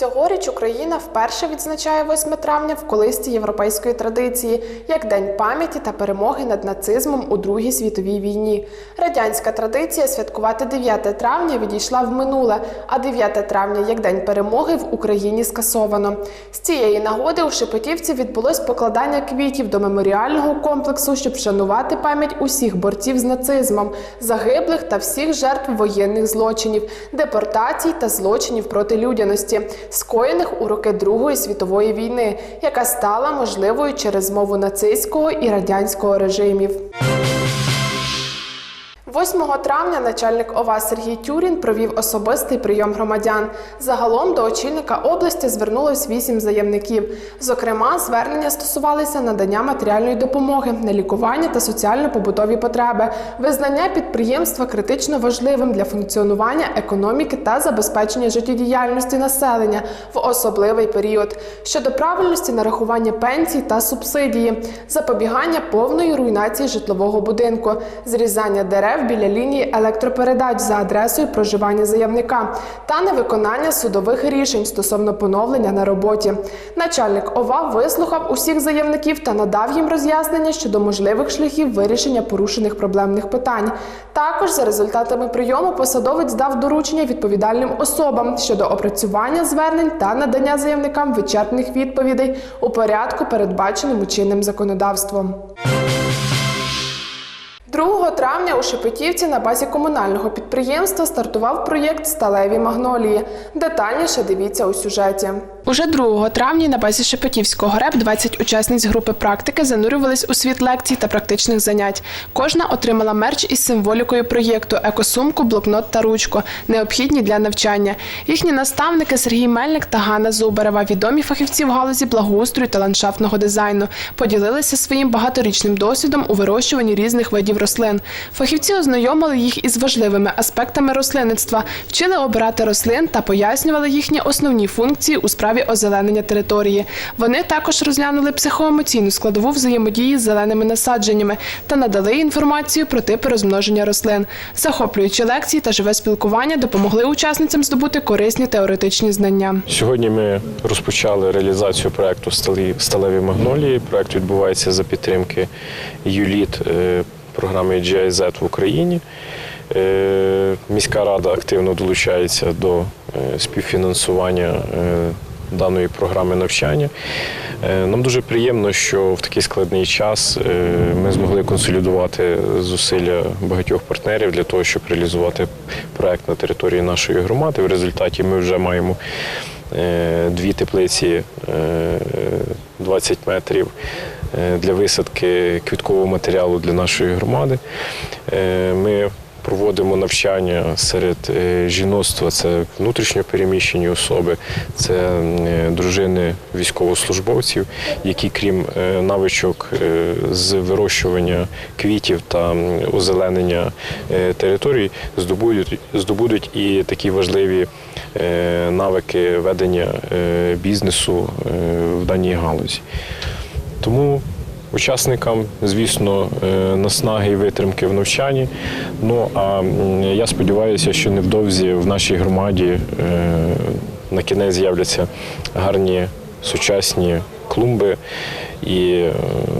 Цьогоріч Україна вперше відзначає 8 травня в колисті європейської традиції як День пам'яті та перемоги над нацизмом у Другій світовій війні. Радянська традиція святкувати 9 травня відійшла в минуле, а 9 травня як День перемоги в Україні скасовано. З цієї нагоди у Шепетівці відбулось покладання квітів до меморіального комплексу, щоб вшанувати пам'ять усіх борців з нацизмом, загиблих та всіх жертв воєнних злочинів, депортацій та злочинів проти людяності, скоєних у роки Другої світової війни, яка стала можливою через мову нацистського і радянського режимів. 8 травня начальник ОВА Сергій Тюрін провів особистий прийом громадян. Загалом до очільника області звернулось вісім заявників. Зокрема, звернення стосувалися надання матеріальної допомоги на лікування та соціально-побутові потреби, визнання підприємства критично важливим для функціонування економіки та забезпечення життєдіяльності населення в особливий період щодо правильності нарахування пенсій та субсидії, запобігання повної руйнації житлового будинку, зрізання дерев біля лінії електропередач за адресою проживання заявника та невиконання судових рішень стосовно поновлення на роботі. Начальник ОВА вислухав усіх заявників та надав їм роз'яснення щодо можливих шляхів вирішення порушених проблемних питань. Також за результатами прийому посадовець дав доручення відповідальним особам щодо опрацювання звернень та надання заявникам вичерпних відповідей у порядку, передбаченому чинним законодавством. 2 травня у Шепетівці на базі комунального підприємства стартував проєкт Сталеві магнолії. Детальніше дивіться у сюжеті. Уже 2 травня на базі Шепетівського РЕП 20 учасниць групи практики занурювались у світ лекцій та практичних занять. Кожна отримала мерч із символікою проєкту, екосумку, блокнот та ручку, необхідні для навчання. Їхні наставники Сергій Мельник та Ганна Зубарева, відомі фахівці в галузі благоустрою та ландшафтного дизайну, поділилися своїм багаторічним досвідом у вирощуванні різних видів рослин. Фахівці ознайомили їх із важливими аспектами рослинництва, вчили обирати рослин та пояснювали їхні основні функції у справі озеленення території. Вони також розглянули психоемоційну складову взаємодії з зеленими насадженнями та надали інформацію про типи розмноження рослин. Захоплюючі лекції та живе спілкування допомогли учасницям здобути корисні теоретичні знання. Сьогодні ми розпочали реалізацію проекту «Сталі- Сталеві магнолії. Проект відбувається за підтримки ЮЛІТ програми GIZ в Україні. Е, Міська рада активно долучається до е, співфінансування е, даної програми навчання. Нам дуже приємно, що в такий складний час ми змогли консолідувати зусилля багатьох партнерів для того, щоб реалізувати проект на території нашої громади. В результаті ми вже маємо дві теплиці е, 20 метрів для висадки квіткового матеріалу для нашої громади. Е, Ми проводимо навчання серед е, жіноцтва, це внутрішньо переміщені особи, це е, дружини військовослужбовців, які, крім е, навичок е, з вирощування квітів та озеленення е, територій, здобудуть, здобудуть і такі важливі е, навики ведення е, бізнесу е, в даній галузі. Тому учасникам, звісно, е, наснаги і витримки в навчанні. Ну а я сподіваюся, що невдовзі в нашій громаді е, на кінець з'являться гарні сучасні клумби, і е,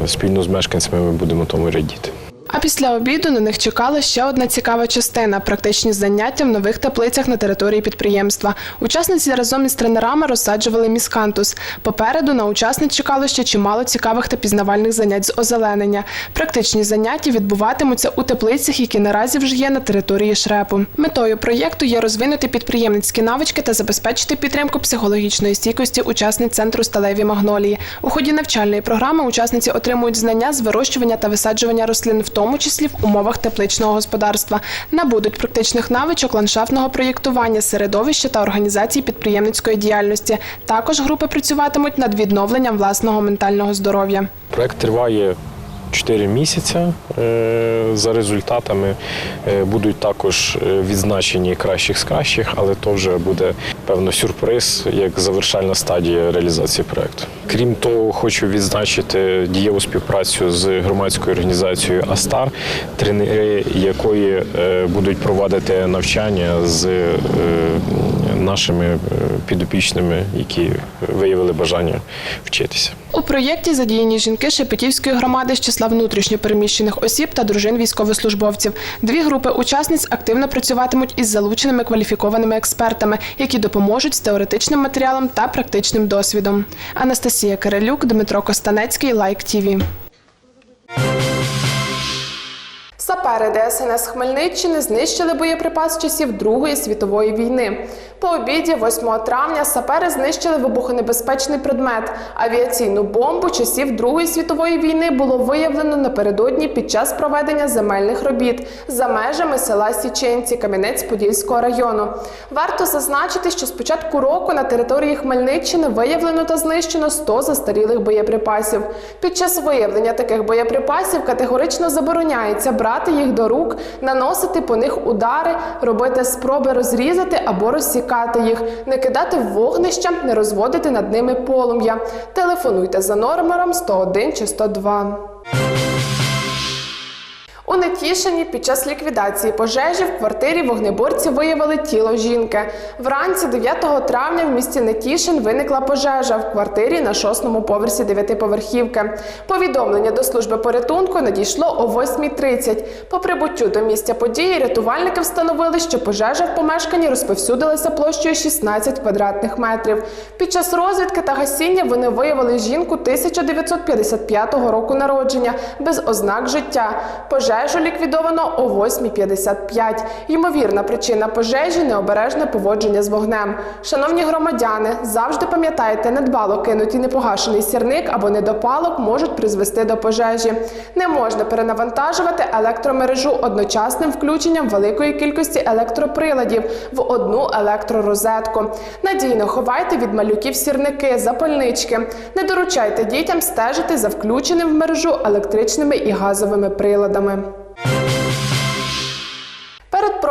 спільно з мешканцями ми будемо тому радіти. А після обіду на них чекала ще одна цікава частина практичні заняття в нових теплицях на території підприємства. Учасниці разом із тренерами розсаджували міскантус. Попереду на учасниць чекало ще чимало цікавих та пізнавальних занять з озеленення. Практичні заняття відбуватимуться у теплицях, які наразі вже є на території Шрепу. Метою проєкту є розвинути підприємницькі навички та забезпечити підтримку психологічної стійкості учасниць центру сталеві магнолії. У ході навчальної програми учасниці отримують знання з вирощування та висаджування рослин, в тому числі в умовах тепличного господарства, набудуть практичних навичок ландшафтного проєктування, середовища та організації підприємницької діяльності. Також групи працюватимуть над відновленням власного ментального здоров'я. Проект триває 4 місяці. Е, За результатами е, будуть також е, відзначені кращих з кращих, але то вже буде певно сюрприз як завершальна стадія реалізації проекту. Крім того, хочу відзначити дієву співпрацю з громадською організацією Астар, тренери якої будуть провадити навчання з нашими е, підопічними, які виявили бажання вчитися. У проєкті задіяні жінки Шепетівської громади з числа внутрішньопереміщених осіб та дружин військовослужбовців. Дві групи учасниць активно працюватимуть із залученими кваліфікованими експертами, які допоможуть з теоретичним матеріалом та практичним досвідом. Анастасія Кирилюк, Дмитро Костанецький, Лайк ТІВІ. Сапери ДСНС Хмельниччини знищили боєприпас часів Другої світової війни. По обіді, 8 травня, сапери знищили вибухонебезпечний предмет. Авіаційну бомбу часів Другої світової війни було виявлено напередодні під час проведення земельних робіт за межами села Січенці Кам'янець-Подільського району. Варто зазначити, що з початку року на території Хмельниччини виявлено та знищено 100 застарілих боєприпасів. Під час виявлення таких боєприпасів категорично забороняється брати їх до рук, наносити по них удари, робити спроби розрізати або розсікати їх, не кидати в вогнища, не розводити над ними полум'я. Телефонуйте за номером 101 чи 102. У Нетішині під час ліквідації пожежі в квартирі вогнеборці виявили тіло жінки. Вранці 9 травня в місті Нетішин виникла пожежа в квартирі на шостому поверсі дев'ятиповерхівки. Повідомлення до служби порятунку надійшло о 8.30. По прибуттю до місця події рятувальники встановили, що пожежа в помешканні розповсюдилася площею 16 квадратних метрів. Під час розвідки та гасіння вони виявили жінку 1955 року народження без ознак життя. Пожежу ліквідовано о 8.55. Ймовірна причина пожежі необережне поводження з вогнем. Шановні громадяни, завжди пам'ятайте, недбало кинуті непогашений сірник або недопалок можуть призвести до пожежі. Не можна перенавантажувати електромережу одночасним включенням великої кількості електроприладів в одну електророзетку. Надійно ховайте від малюків сірники, запальнички. Не доручайте дітям стежити за включеним в мережу електричними і газовими приладами.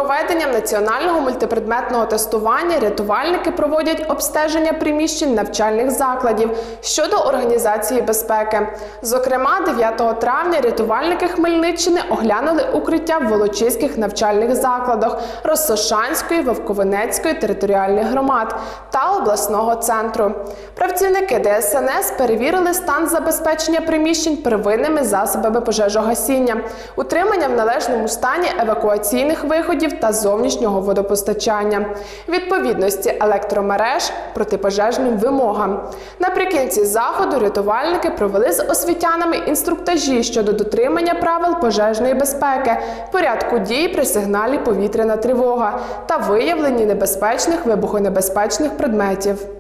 Проведенням національного мультипредметного тестування рятувальники проводять обстеження приміщень навчальних закладів щодо організації безпеки. Зокрема, 9 травня рятувальники Хмельниччини оглянули укриття в Волочиських навчальних закладах Росошанської, Вовковинецької територіальних громад та обласного центру. Працівники ДСНС перевірили стан забезпечення приміщень первинними засобами пожежогасіння, утримання в належному стані евакуаційних виходів та зовнішнього водопостачання, відповідності електромереж протипожежним вимогам. Наприкінці заходу рятувальники провели з освітянами інструктажі щодо дотримання правил пожежної безпеки, порядку дій при сигналі повітряна тривога та виявленні небезпечних вибухонебезпечних предметів.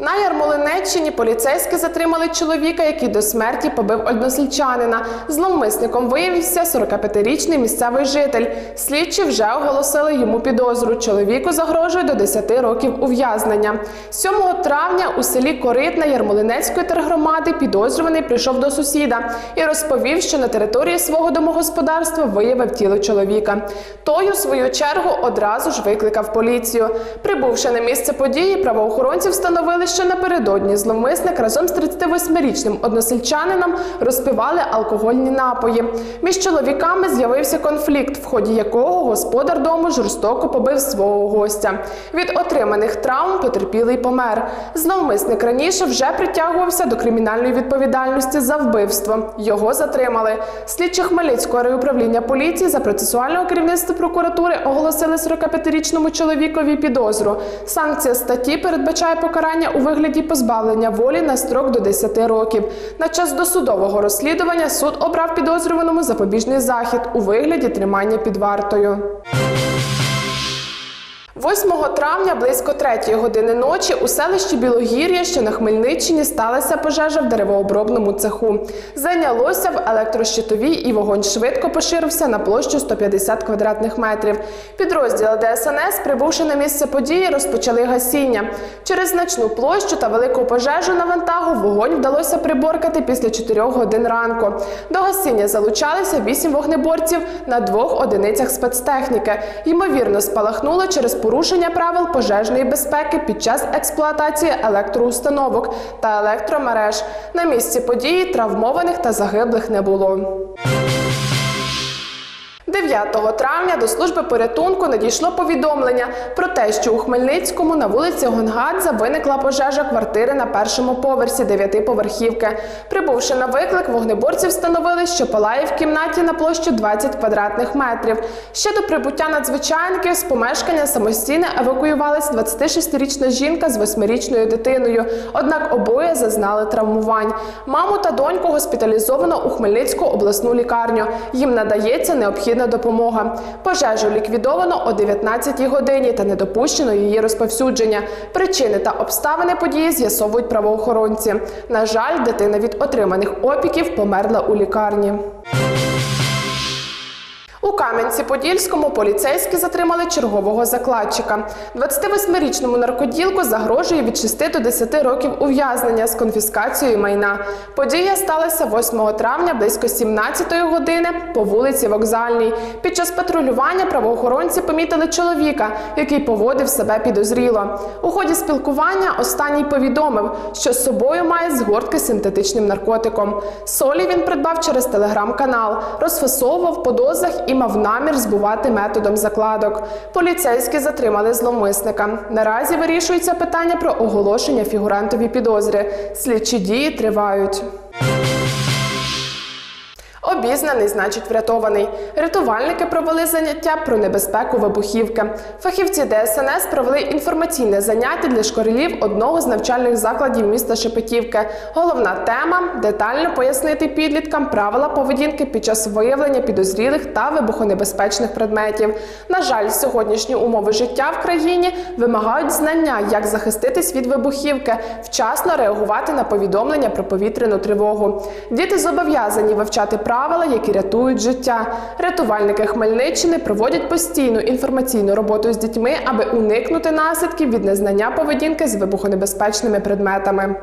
На Ярмолинеччині поліцейські затримали чоловіка, який до смерті побив односельчанина. Зловмисником виявився 45-річний місцевий житель. Слідчі вже оголосили йому підозру. Чоловіку загрожує до 10 років ув'язнення. 7 травня у селі Коритна Ярмолинецької тергромади підозрюваний прийшов до сусіда і розповів, що на території свого домогосподарства виявив тіло чоловіка. Той, у свою чергу, одразу ж викликав поліцію. Прибувши на місце події, правоохоронці встановили, що напередодні зловмисник разом з 38-річним односельчанином розпивали алкогольні напої. Між чоловіками з'явився конфлікт, в ході якого господар дому жорстоко побив свого гостя. Від отриманих травм потерпілий помер. Зловмисник раніше вже притягувався до кримінальної відповідальності за вбивство. Його затримали. Слідчі Хмельницького райуправління поліції за процесуального керівництва прокуратури оголосили 45-річному чоловікові підозру. Санкція статті передбачає покарання вигляді позбавлення волі на строк до 10 років. На час досудового розслідування суд обрав підозрюваному запобіжний захід у вигляді тримання під вартою. 8 травня близько 3 години ночі у селищі Білогір'я, що на Хмельниччині, сталася пожежа в деревообробному цеху. Зайнялося в електрощитовій і вогонь швидко поширився на площу 150 квадратних метрів. Підрозділи ДСНС, прибувши на місце події, розпочали гасіння. Через значну площу та велику пожежу на вантагу вогонь вдалося приборкати після 4 годин ранку. До гасіння залучалися 8 вогнеборців на двох одиницях спецтехніки. Ймовірно, спалахнуло через порушення правил пожежної безпеки під час експлуатації електроустановок та електромереж. На місці події травмованих та загиблих не було. 9 травня до служби порятунку надійшло повідомлення про те, що у Хмельницькому на вулиці Гонгадза виникла пожежа квартири на першому поверсі дев'ятиповерхівки. Прибувши на виклик, вогнеборці встановили, що палає в кімнаті на площі 20 квадратних метрів. Ще до прибуття надзвичайників з помешкання самостійно евакуювалась 26-річна жінка з 8-річною дитиною. Однак обоє зазнали травмувань. Маму та доньку госпіталізовано у Хмельницьку обласну лікарню. Їм надається необхідна допомога. Пожежу ліквідовано о 19-й годині та не допущено її розповсюдження. Причини та обставини події з'ясовують правоохоронці. На жаль, дитина від отриманих опіків померла у лікарні. У Кам'янці-Подільському поліцейські затримали чергового закладчика. 28-річному наркоділку загрожує від 6 до 10 років ув'язнення з конфіскацією майна. Подія сталася 8 травня близько 17 години по вулиці Вокзальній. Під час патрулювання правоохоронці помітили чоловіка, який поводив себе підозріло. У ході спілкування останній повідомив, що з собою має згортки з синтетичним наркотиком. Солі він придбав через телеграм-канал, розфасовував по дозах і мав намір збувати методом закладок. Поліцейські затримали зловмисника. Наразі вирішується питання про оголошення фігурантові підозри. Слідчі дії тривають. Обізнаний, значить врятований. Рятувальники провели заняття про небезпеку вибухівки. Фахівці ДСНС провели інформаційне заняття для школярів одного з навчальних закладів міста Шепетівки. Головна тема детально пояснити підліткам правила поведінки під час виявлення підозрілих та вибухонебезпечних предметів. На жаль, сьогоднішні умови життя в країні вимагають знання, як захиститись від вибухівки, вчасно реагувати на повідомлення про повітряну тривогу. Діти зобов'язані вивчати правила, які рятують життя. Рятувальники Хмельниччини проводять постійну інформаційну роботу з дітьми, аби уникнути наслідків від незнання поведінки з вибухонебезпечними предметами.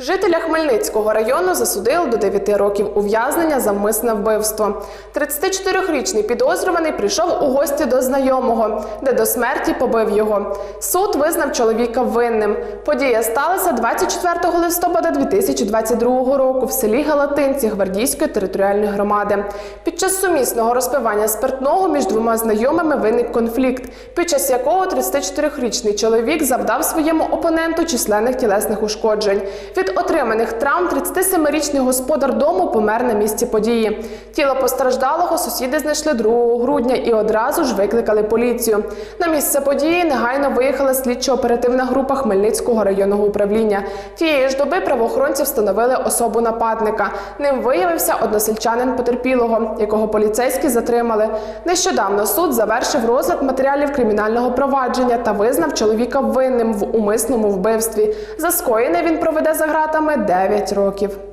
Жителя Хмельницького району засудили до 9 років ув'язнення за вмисне вбивство. 34-річний підозрюваний прийшов у гості до знайомого, де до смерті побив його. Суд визнав чоловіка винним. Подія сталася 24 листопада 2022 року в селі Галатинці Гвардійської територіальної громади. Під час сумісного розпивання спиртного між двома знайомими виник конфлікт, під час якого 34-річний чоловік завдав своєму опоненту численних тілесних ушкоджень. Від отриманих травм 37-річний господар дому помер на місці події. Тіло постраждалого сусіди знайшли 2 грудня і одразу ж викликали поліцію. На місце події негайно виїхала слідчо-оперативна група Хмельницького районного управління. Тієї ж доби правоохоронці встановили особу нападника. Ним виявився односельчанин потерпілого, якого поліцейські затримали. Нещодавно суд завершив розгляд матеріалів кримінального провадження та визнав чоловіка винним в умисному вбивстві. За скоєне він проведе за гратами 9 років.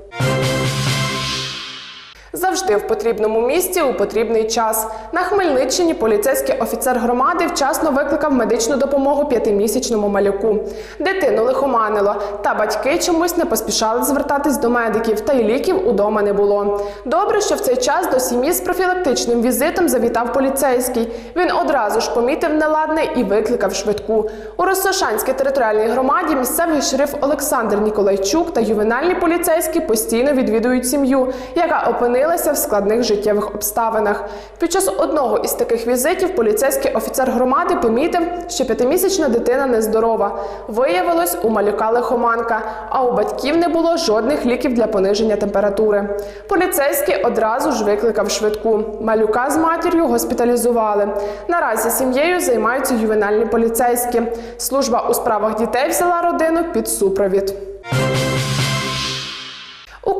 Завжди в потрібному місці у потрібний час. На Хмельниччині поліцейський офіцер громади вчасно викликав медичну допомогу п'ятимісячному малюку. Дитину лихоманило, та батьки чомусь не поспішали звертатись до медиків, та й ліків удома не було. Добре, що в цей час до сім'ї з профілактичним візитом завітав поліцейський. Він одразу ж помітив неладне і викликав швидку. У Росошанській територіальній громаді місцевий шериф Олександр Ніколайчук та ювенальні поліцейські постійно відвідують сім'ю, яка опинилася в складних життєвих обставинах. Під час одного із таких візитів поліцейський офіцер громади помітив, що п'ятимісячна дитина нездорова. Виявилось, у малюка лихоманка, а у батьків не було жодних ліків для пониження температури. Поліцейський одразу ж викликав швидку. Малюка з матір'ю госпіталізували. Наразі сім'єю займаються ювенальні поліцейські. Служба у справах дітей взяла родину під супровід.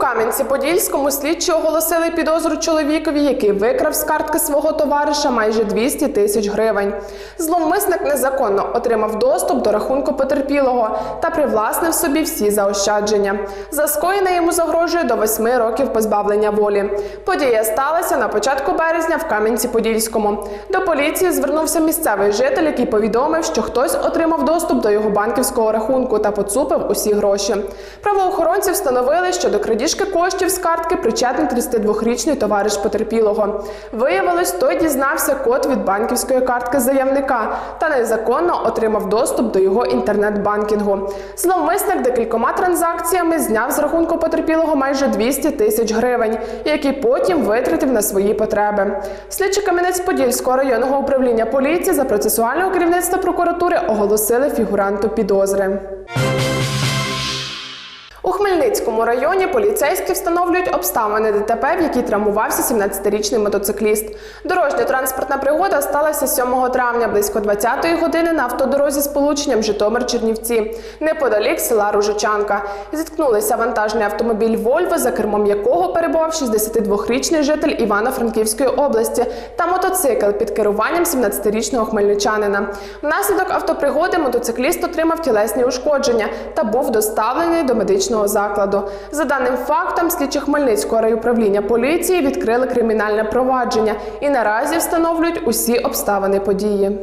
Кам'янці-Подільському слідчі оголосили підозру чоловікові, який викрав з картки свого товариша майже 200 тисяч гривень. Зловмисник незаконно отримав доступ до рахунку потерпілого та привласнив собі всі заощадження. За скоєне йому загрожує до 8 років позбавлення волі. Подія сталася на початку березня в Кам'янці-Подільському. До поліції звернувся місцевий житель, який повідомив, що хтось отримав доступ до його банківського рахунку та поцупив усі гроші. Правоохоронці встановили, що до крадіжки коштів з картки причетний 32-річний товариш потерпілого. Виявилось, той дізнався код від банківської картки заявника та незаконно отримав доступ до його інтернет-банкінгу. Зловмисник декількома транзакціями зняв з рахунку потерпілого майже 200 тисяч гривень, які потім витратив на свої потреби. Слідчі Кам'янець-Подільського районного управління поліції за процесуального керівництва прокуратури оголосили фігуранту підозри. У Хмельницькому районі поліцейські встановлюють обставини ДТП, в якій травмувався 17-річний мотоцикліст. Дорожньо-транспортна пригода сталася 7 травня близько 20-ї години на автодорозі з полученням Житомир-Чернівці, неподалік села Ружичанка. Зіткнулися вантажний автомобіль Вольво, за кермом якого перебував 62-річний житель Івано-Франківської області, та мотоцикл під керуванням 17-річного хмельничанина. Внаслідок автопригоди мотоцикліст отримав тілесні ушкодження та був доставлений до медичного закладу. За даним фактом, слідчі Хмельницького райуправління поліції відкрили кримінальне провадження і наразі встановлюють усі обставини події.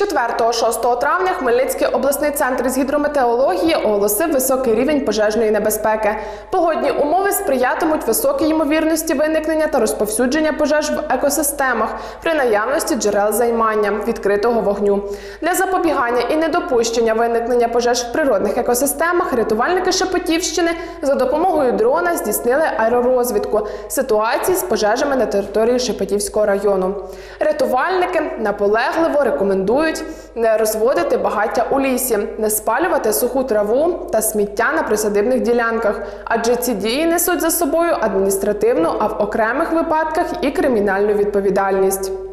4-6 травня Хмельницький обласний центр з гідрометеорології оголосив високий рівень пожежної небезпеки. Погодні умови сприятимуть високій ймовірності виникнення та розповсюдження пожеж в екосистемах при наявності джерел займання відкритого вогню. Для запобігання і недопущення виникнення пожеж в природних екосистемах рятувальники Шепетівщини за допомогою дрона здійснили аеророзвідку ситуації з пожежами на території Шепетівського району. Рятувальники наполегливо рекомендують не розводити багаття у лісі, не спалювати суху траву та сміття на присадибних ділянках, адже ці дії несуть за собою адміністративну, а в окремих випадках і кримінальну відповідальність.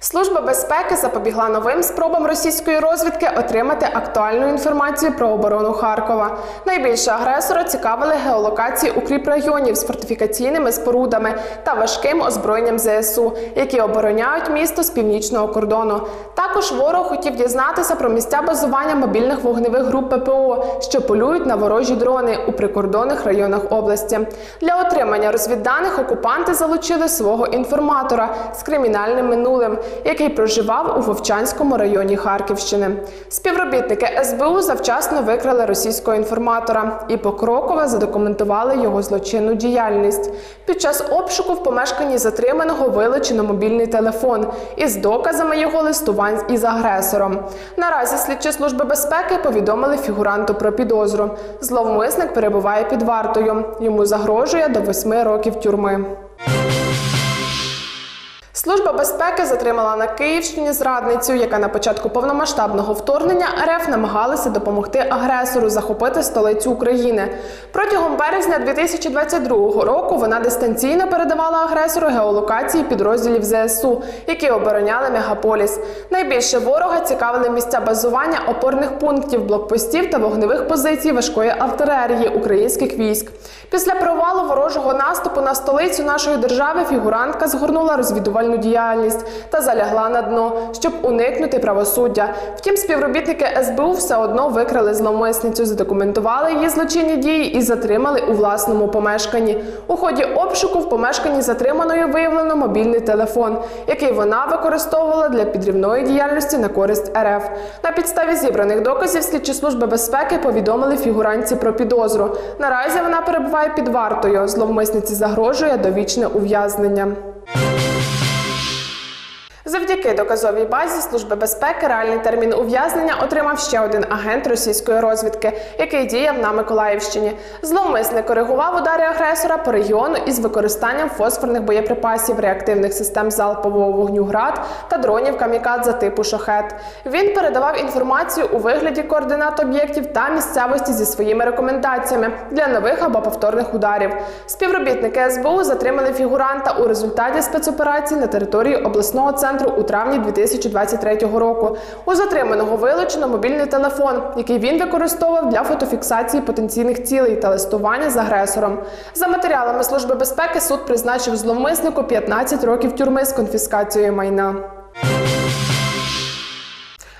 Служба безпеки запобігла новим спробам російської розвідки отримати актуальну інформацію про оборону Харкова. Найбільше агресора цікавили геолокації укріпрайонів з фортифікаційними спорудами та важким озброєнням ЗСУ, які обороняють місто з північного кордону. Також ворог хотів дізнатися про місця базування мобільних вогневих груп ППО, що полюють на ворожі дрони у прикордонних районах області. Для отримання розвідданих окупанти залучили свого інформатора з кримінальним минулим, який проживав у Вовчанському районі Харківщини. Співробітники СБУ завчасно викрали російського інформатора і покроково задокументували його злочинну діяльність. Під час обшуку в помешканні затриманого вилучено мобільний телефон із доказами його листувань із агресором. Наразі слідчі служби безпеки повідомили фігуранту про підозру. Зловмисник перебуває під вартою. Йому загрожує до восьми років тюрми. Служба безпеки затримала на Київщині зрадницю, яка на початку повномасштабного вторгнення РФ намагалася допомогти агресору захопити столицю України. Протягом березня 2022 року вона дистанційно передавала агресору геолокації підрозділів ЗСУ, які обороняли мегаполіс. Найбільше ворога цікавили місця базування опорних пунктів, блокпостів та вогневих позицій важкої артилерії українських військ. Після провалу ворожого наступу на столицю нашої держави фігурантка згорнула розвідувальну діяльність та залягла на дно, щоб уникнути правосуддя. Втім, співробітники СБУ все одно викрали зловмисницю, задокументували її злочинні дії і затримали у власному помешканні. У ході обшуку в помешканні затриманої виявлено мобільний телефон, який вона використовувала для підрівної діяльності на користь РФ. На підставі зібраних доказів слідчі служби безпеки повідомили фігуранці про підозру. Наразі вона перебуває під вартою. Зловмисниці загрожує довічне ув'язнення. Завдяки доказовій базі Служби безпеки реальний термін ув'язнення отримав ще один агент російської розвідки, який діяв на Миколаївщині. Зловмисник коригував удари агресора по регіону із використанням фосфорних боєприпасів, реактивних систем залпового вогню ГРАД та дронів камікадзе типу шахет. Він передавав інформацію у вигляді координат об'єктів та місцевості зі своїми рекомендаціями для нових або повторних ударів. Співробітники СБУ затримали фігуранта у результаті спецоперації на території обласного центру центру у травні 2023 року. У затриманого вилучено мобільний телефон, який він використовував для фотофіксації потенційних цілей та листування з агресором. За матеріалами Служби безпеки суд призначив зловмиснику 15 років тюрми з конфіскацією майна.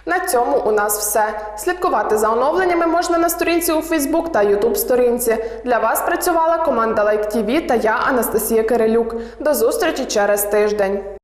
На цьому у нас все. Слідкувати за оновленнями можна на сторінці у Фейсбук та Ютуб сторінці. Для вас працювала команда Лайк like ТІВІ та я, Анастасія Кирилюк. До зустрічі через тиждень.